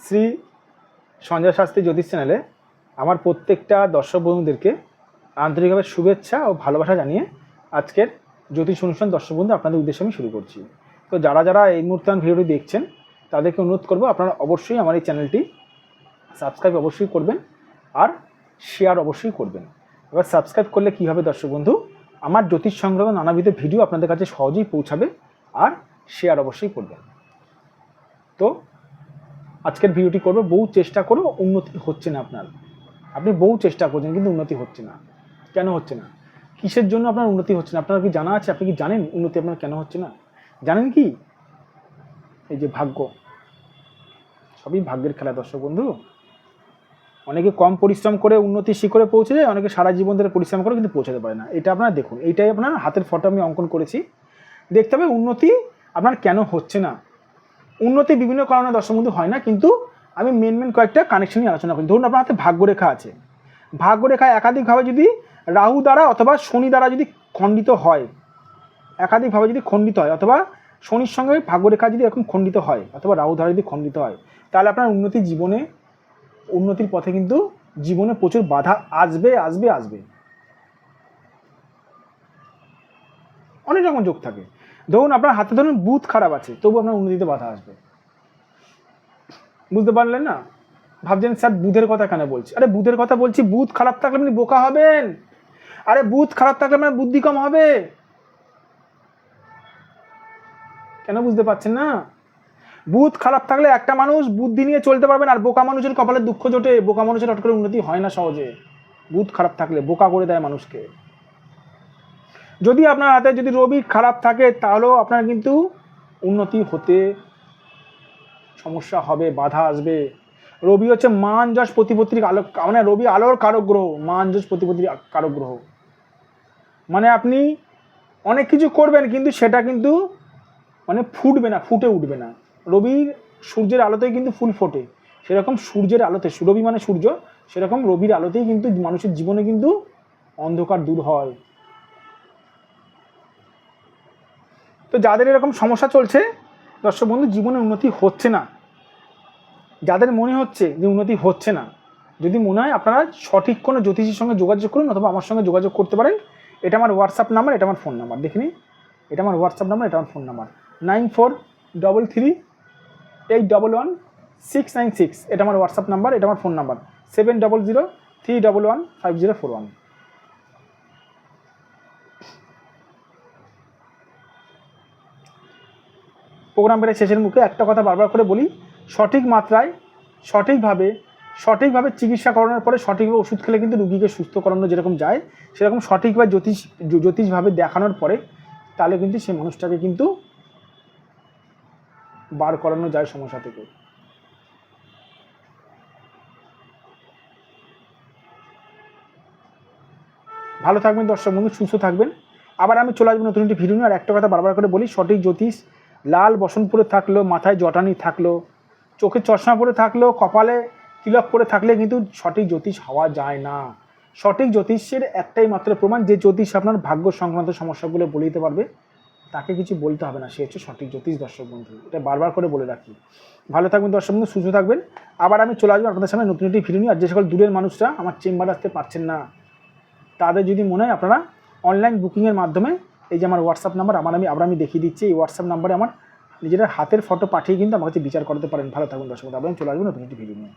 শ্রী সঞ্জয় শাস্ত্রী জ্যোতিষ চ্যানেলে আমার প্রত্যেকটা দর্শক বন্ধুদেরকে আন্তরিকভাবে শুভেচ্ছা ও ভালোবাসা জানিয়ে আজকের জ্যোতিষ অনুষ্ঠান দর্শক বন্ধু আপনাদের উদ্দেশ্যে আমি শুরু করছি। তো যারা যারা এই মুহূর্তে আমার ভিডিওটি দেখছেন, তাদেরকে অনুরোধ করব আপনারা অবশ্যই আমার এই চ্যানেলটি সাবস্ক্রাইব অবশ্যই করবেন আর শেয়ার অবশ্যই করবেন। এবার সাবস্ক্রাইব করলে কী হবে দর্শক বন্ধু? আমার জ্যোতিষ সংক্রান্ত নানাবিধ ভিডিও আপনাদের কাছে সহজেই পৌঁছাবে আর শেয়ার অবশ্যই করবেন। তো আজকের ভিডিওটি করবে বহু চেষ্টা করো উন্নতি হচ্ছে না আপনার। আপনি বহু চেষ্টা করছেন, কিন্তু উন্নতি হচ্ছে না। কেন হচ্ছে না? কিসের জন্য আপনার উন্নতি হচ্ছে না? আপনার কি জানা আছে? আপনি কি জানেন উন্নতি আপনার কেন হচ্ছে না? জানেন কি? এই যে ভাগ্য। সবই ভাগ্যের খেলা, দর্শক বন্ধু। অনেকে কম পরিশ্রম করে উন্নতির শিখরে পৌঁছে যায়, অনেকে সারা জীবন ধরে পরিশ্রম করে কিন্তু পৌঁছাতে পারে না। এটা আপনারা দেখুন। এইটাই আপনার হাতের ফটো আমি অঙ্কন করেছি। দেখতে হবে উন্নতি আপনার কেন হচ্ছে না? উন্নতি বিভিন্ন কারণে দর্শক বন্ধু হয় না, কিন্তু আমি মেন মেন কয়েকটা কানেকশন নিয়ে আলোচনা করি। ধরুন আপনার হাতে ভাগ্যরেখা আছে। ভাগ্যরেখা একাধিকভাবে যদি রাহু দ্বারা অথবা শনি দ্বারা যদি খণ্ডিত হয়, একাধিকভাবে যদি খণ্ডিত হয়, অথবা শনির সঙ্গে ভাগ্যরেখা যদি এরকম খণ্ডিত হয়, অথবা রাহু দ্বারা যদি খণ্ডিত হয়, তাহলে আপনার উন্নতি জীবনে, উন্নতির পথে কিন্তু জীবনে প্রচুর বাধা আসবে আসবে আসবে। অনেক রকম যোগ থাকে। ধরুন আপনার হাতে ধরুন বুথ খারাপ আছে, তবু আপনার উন্নতিতে বাধা আসবে। বুঝতে পারলেন না? ভাবছেন, স্যার বুধের কথা কেন বলছি? আরে বুধের কথা বলছি বুধ খারাপ থাকলে আপনি বোকা হবেন। আরে বুধ খারাপ থাকলে আপনার বুদ্ধি কম হবে। কেন বুঝতে পারছেন না? বুধ খারাপ থাকলে একটা মানুষ বুদ্ধি নিয়ে চলতে পারবেন, আর বোকা মানুষের কপালে দুঃখ জোটে। বোকা মানুষের হট করে উন্নতি হয় না সহজে। বুধ খারাপ থাকলে বোকা করে দেয় মানুষকে। যদি আপনার হাতে যদি রবি খারাপ থাকে, তাহলেও আপনার কিন্তু উন্নতি হতে সমস্যা হবে, বাধা আসবে। রবি হচ্ছে মান, যশ, প্রতিপত্তির আলো মানে রবি আলোর কারক গ্রহ মান, যশ, প্রতিপত্তির কারক গ্রহ মানে আপনি অনেক কিছু করবেন, কিন্তু সেটা কিন্তু মানে ফুটবে না, ফুটে উঠবে না। রবির সূর্যের আলোতেই কিন্তু ফুল ফোটে। সেরকম সূর্যের আলোতে, রবি মানে সূর্য, সেরকম রবির আলোতেই কিন্তু মানুষের জীবনে কিন্তু অন্ধকার দূর হয়। তো যাদের এরকম সমস্যা চলছে, দর্শক বন্ধু, জীবনে উন্নতি হচ্ছে না। যাদের মনে হচ্ছে যে উন্নতি হচ্ছে না, যদি মনে হয় আপনারা সঠিক কোনো জ্যোতিষীর সঙ্গে যোগাযোগ করুন অথবা আমার সঙ্গে যোগাযোগ করতে পারেন। এটা আমার হোয়াটসঅ্যাপ নাম্বার এটা আমার ফোন নাম্বার দেখে নিন। এটা আমার হোয়াটসঅ্যাপ নাম্বার এটা আমার phone number nine four double three eight double one six nine six এটা আমার হোয়াটসঅ্যাপ নাম্বার এটা আমার phone number seven double zero three double one five zero four one প্রোগ্রামের শেষের মুখে একটা কথা বারবার করে বলি, সঠিক মাত্রায়, সঠিকভাবে সঠিকভাবে চিকিৎসা করানোর পরে সঠিকভাবে ওষুধ খেলে কিন্তু রুগীকে সুস্থ করানো যেরকম যায়, সেরকম সঠিকভাবে জ্যোতিষ, জ্যোতিষভাবে দেখানোর পরে তাহলে কিন্তু সেই মানুষটাকে কিন্তু বার করানো যায় সমস্যা থেকে। ভালো থাকবেন দর্শক বন্ধু, সুস্থ থাকবেন। আবার আমি চলে আসব নতুন একটি ভিডিও নিয়ে। আর একটা কথা বারবার করে বলি, সঠিক জ্যোতিষ লাল বসন পরে থাকল, মাথায় জটানি থাকল, চোখে চশমা পরে থাকল, কপালে তিলক পরে থাকলে কিন্তু সঠিক জ্যোতিষ হওয়া যায় না। সঠিক জ্যোতিষের একটাই মাত্র প্রমাণ, যে জ্যোতিষ আপনার ভাগ্য সংক্রান্ত সমস্যাগুলো বলে দিতে পারবে, তাকে কিছু বলতে হবে না, সে হচ্ছে সঠিক জ্যোতিষ দর্শক বন্ধু। এটা বারবার করে বলে রাখি। ভালো থাকবেন দর্শক বন্ধু, সুস্থ থাকবেন। আবার আমি চলে আসব আপনাদের সামনে নতুন একটি ভিডিও নিয়ে। আর যে সকল দূরের মানুষরা আমার চেম্বার আসতে পারছেন না, তাদের যদি মনে হয় আপনারা অনলাইন বুকিংয়ের মাধ্যমে এই যে আমার হোয়াটসঅ্যাপ নাম্বার আমার আমি আবার আমি দেখিয়ে দিচ্ছি। এই হোয়াটসঅ্যাপ নাম্বারে আমার নিজেরা হাতের ফটো পাঠিয়ে কিন্তু আমার কাছে বিচার করতে পারেন। ভালো থাকুন, দর্শক আপনি চলে আসবেন নতুন একটি ভিডিও নিয়ে।